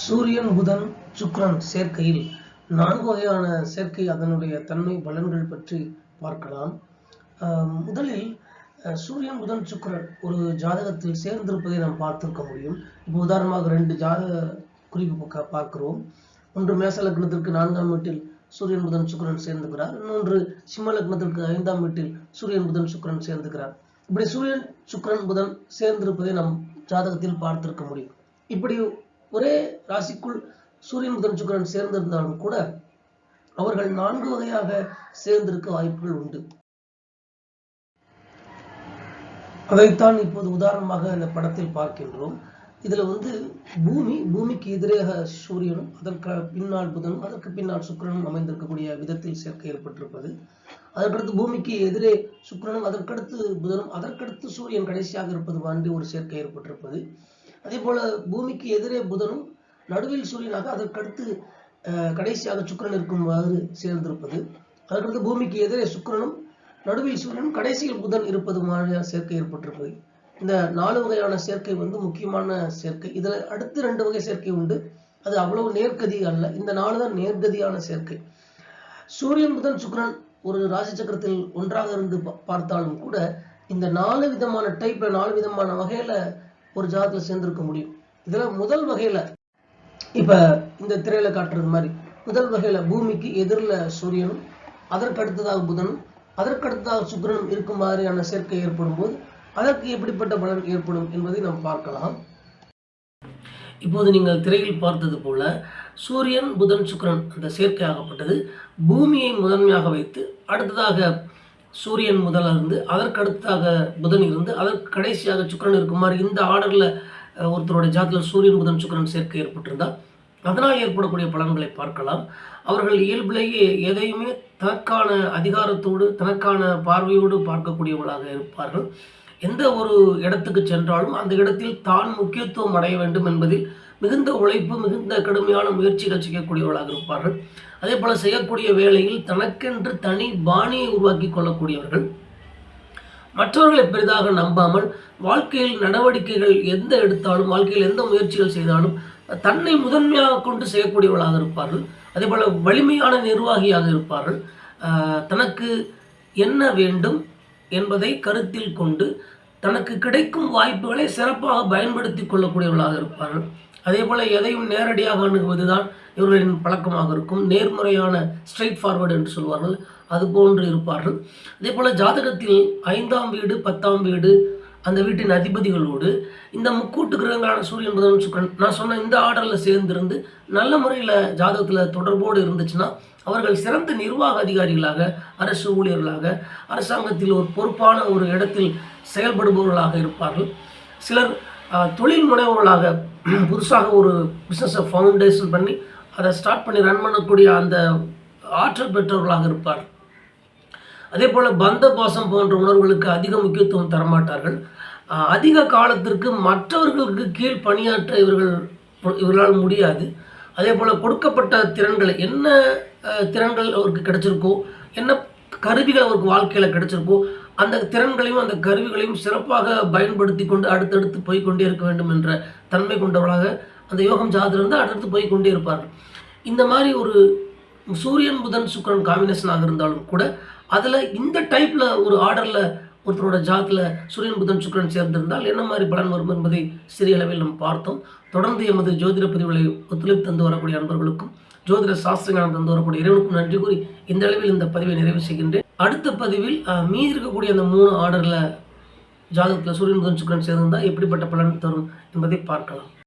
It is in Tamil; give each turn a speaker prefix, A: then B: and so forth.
A: சூரியன் புதன் சுக்கிரன் சேர்க்கையில் நான்கு வகையான சேர்க்கை அதனுடைய தன்மை பலன்கள் பற்றி பார்க்கலாம். முதலில் சூரியன் புதன் சுக்கிரன் ஒரு ஜாதகத்தில் சேர்ந்திருப்பதை நாம் பார்த்திருக்க முடியும். இப்போ உதாரணமாக ரெண்டு ஜாதக குறிப்பு பக்க பார்க்கிறோம். ஒன்று மேச லக்னத்திற்கு நான்காம் வீட்டில் சூரியன் புதன் சுக்கிரன் சேர்ந்துக்கிறார் இன்னொன்று சிம்ம லக்னத்திற்கு ஐந்தாம் வீட்டில் சூரியன் புதன் சுக்கிரன் சேர்ந்துக்கிறார் இப்படி சூரியன் சுக்கிரன் புதன் சேர்ந்திருப்பதை நாம் ஜாதகத்தில் பார்த்திருக்க முடியும். இப்படி ஒரே ராசிக்குள் சூரியன் புதன் சுக்கிரன் சேர்ந்திருந்தாலும் கூட அவர்கள் நான்கு வகையாக சேர்ந்திருக்க வாய்ப்புகள் உண்டு. அதைத்தான் இப்போது உதாரணமாக இந்த படத்தில் பார்க்கின்றோம். இதுல வந்து பூமி பூமிக்கு எதிராக சூரியனும் அதற்கு பின்னால் புதனும் அதற்கு பின்னால் சுக்கிரனும் அமைந்திருக்கக்கூடிய விதத்தில் சேர்க்கை ஏற்பட்டிருப்பது. அதற்கடுத்து பூமிக்கு எதிரே சுக்கிரனும் அதற்கடுத்து புதனும் அதற்கடுத்து சூரியன் கடைசியாக இருப்பது மாதிரி ஒரு சேர்க்கை ஏற்பட்டிருப்பது. அதே போல பூமிக்கு எதிரே புதனும் நடுவில் சூரியனாக அதற்கடுத்து அஹ், கடைசியாக சுக்கரன் இருக்குமாறு சேர்ந்திருப்பது. அதற்கடுத்து பூமிக்கு எதிரே சுக்கிரனும் நடுவில் சூரியனும் கடைசியில் புதன் இருப்பது மாதிரியான சேர்க்கை ஏற்பட்டிருப்பது இந்த நாலு வகையான சேர்க்கை வந்து முக்கியமான சேர்க்கை. இதுல அடுத்து ரெண்டு வகை சேர்க்கை உண்டு. அது அவ்வளவு நேர்கதி அல்ல. இந்த நாலு தான் நேர்கதியான சேர்க்கை. சூரியன் புதன் சுக்கரன் ஒரு ராசி சக்கரத்தில் ஒன்றாக இருந்து பா- பார்த்தாலும் கூட இந்த நாலு விதமான டைப்ல நாலு விதமான வகையில ஒரு ஜாதகத்தில் சேர்ந்திருக்க முடியும். இதுல முதல் வகையில இப்ப இந்த திரையில காட்டுறது மாதிரி முதல் வகையில பூமிக்கு எதிரில் சூரியனும் அதற்கு அடுத்ததாக புதனும் அதற்கு அடுத்ததாக சுக்கிரனும் இருக்கும் மாதிரியான சேர்க்கை ஏற்படும் போது அதற்கு எப்படிப்பட்ட பலன் ஏற்படும் என்பதை நாம் பார்க்கலாம். இப்போது நீங்கள் திரையில் பார்த்தது போல சூரியன் புதன் சுக்கரன் அந்த சேர்க்கை ஆகப்பட்டது. பூமியை முதன்மையாக வைத்து அடுத்ததாக சூரியன் முதல்ல இருந்து அதற்கு அடுத்ததாக புதன் இருந்து அதற்கு கடைசியாக சுக்கரன் இருக்குமாறு இந்த ஆர்டரில் ஒருத்தருடைய ஜாதகத்தில் சூரியன் புதன் சுக்கரன் சேர்க்கை ஏற்பட்டிருந்தால் அதனால் ஏற்படக்கூடிய பலன்களை பார்க்கலாம். அவர்கள் இயல்பிலேயே எதையுமே தனக்கான அதிகாரத்தோடு தனக்கான பார்வையோடு பார்க்கக்கூடியவர்களாக இருப்பார்கள். எந்த ஒரு இடத்துக்கு சென்றாலும் அந்த இடத்தில் தான் முக்கியத்துவம் அடைய வேண்டும் என்பதில் மிகுந்த உழைப்பு மிகுந்த கடுமையான முயற்சிகள் செய்யக்கூடியவர்களாக இருப்பார்கள். அதே போல் செய்யக்கூடிய வேளையில் தனக்கென்று தனி பாணியை உருவாக்கி கொள்ளக்கூடியவர்கள். மற்றவர்களை பெரிதாக நம்பாமல் வாழ்க்கையில் நடவடிக்கைகள் எந்த எடுத்தாலும் வாழ்க்கையில் எந்த முயற்சிகள் செய்தாலும் தன்னை முதன்மையாக கொண்டு செய்யக்கூடியவர்களாக இருப்பார்கள். அதே போல வலிமையான நிர்வாகியாக இருப்பார்கள். தனக்கு என்ன வேண்டும் என்பதை கருத்தில் கொண்டு தனக்கு கிடைக்கும் வாய்ப்புகளை சிறப்பாக பயன்படுத்தி கொள்ளக்கூடியவர்களாக இருப்பார்கள். அதே போல் எதையும் நேரடியாக அணுகுவதுதான் இவர்களின் பழக்கமாக இருக்கும். நேர்முறையான ஸ்ட்ரைட் ஃபார்வர்டு என்று சொல்வார்கள். அது போன்று இருப்பார்கள். அதே போல் ஜாதகத்தில் ஐந்தாம் வீடு பத்தாம் வீடு அந்த வீட்டின் அதிபதிகளோடு இந்த முக்கூட்டு கிரகங்களான சூரியன் புதன் சுக்கரன் நான் சொன்ன இந்த ஆர்டரில் சேர்ந்திருந்து நல்ல முறையில் ஜாதகத்தில் தொடர்போடு இருந்துச்சுன்னா அவர்கள் சிறந்த நிர்வாக அதிகாரிகளாக அரசு ஊழியர்களாக அரசாங்கத்தில் ஒரு பொறுப்பான ஒரு இடத்தில் செயல்படுபவர்களாக இருப்பார்கள். சிலர் தொழில் முனைவர்களாக புதுசாக ஒரு பிஸ்னஸை ஃபவுண்டேஷன் பண்ணி அதை ஸ்டார்ட் பண்ணி ரன் பண்ணக்கூடிய அந்த ஆற்றல் பெற்றவர்களாக இருப்பார் அதே போல் பந்த பாசம் போன்ற உணர்வுகளுக்கு அதிக முக்கியத்துவம் தரமாட்டார்கள். அதிக காலத்திற்கு மற்றவர்களுக்கு கீழ் பணியாற்ற இவர்கள் இவர்களால் முடியாது. அதே போல் கொடுக்கப்பட்ட திறன்களை என்ன திறன்கள் அவருக்கு கிடைச்சிருக்கோ என்ன கருவிகள் அவருக்கு வாழ்க்கையில் கிடைச்சிருக்கோ அந்த திறன்களையும் அந்த கருவிகளையும் சிறப்பாக பயன்படுத்தி கொண்டு அடுத்தடுத்து போய்கொண்டே இருக்க வேண்டும் என்ற தன்மை கொண்டவர்களாக அந்த யோகம் ஜாதிலிருந்து அடுத்தடுத்து போய்கொண்டே இருப்பார்கள். இந்த மாதிரி ஒரு சூரியன் புதன் சுக்கரன் காம்பினேஷனாக இருந்தாலும் கூட அதில் இந்த டைப்பில் ஒரு ஆர்டரில் ஒருத்தரோட ஜாத்தில் சூரியன் புதன் சுக்கிரன் சேர்ந்திருந்தால் என்ன மாதிரி பலன் வரும் என்பதை சிறிய அளவில் நாம் பார்த்தோம். தொடர்ந்து எமது ஜோதிட பதிவுகளை ஒத்துழைப்பு தந்து வரக்கூடிய அன்பர்களுக்கும் ஜோதிட சாஸ்திரஞானம் தந்து வரக்கூடிய இறைவனுக்கும் நன்றி கூறி இந்த அளவில் இந்த பதிவை நிறைவு செய்கின்றேன். அடுத்த பதிவில் அஹ், மீதி இருக்கக்கூடிய அந்த மூணு ஆர்டரில் ஜாதகத்தில் சூரியன் புதன் சுக்கிரன் சேர்ந்திருந்தால் எப்படிப்பட்ட பலன் தரும் என்பதை பார்க்கலாம்.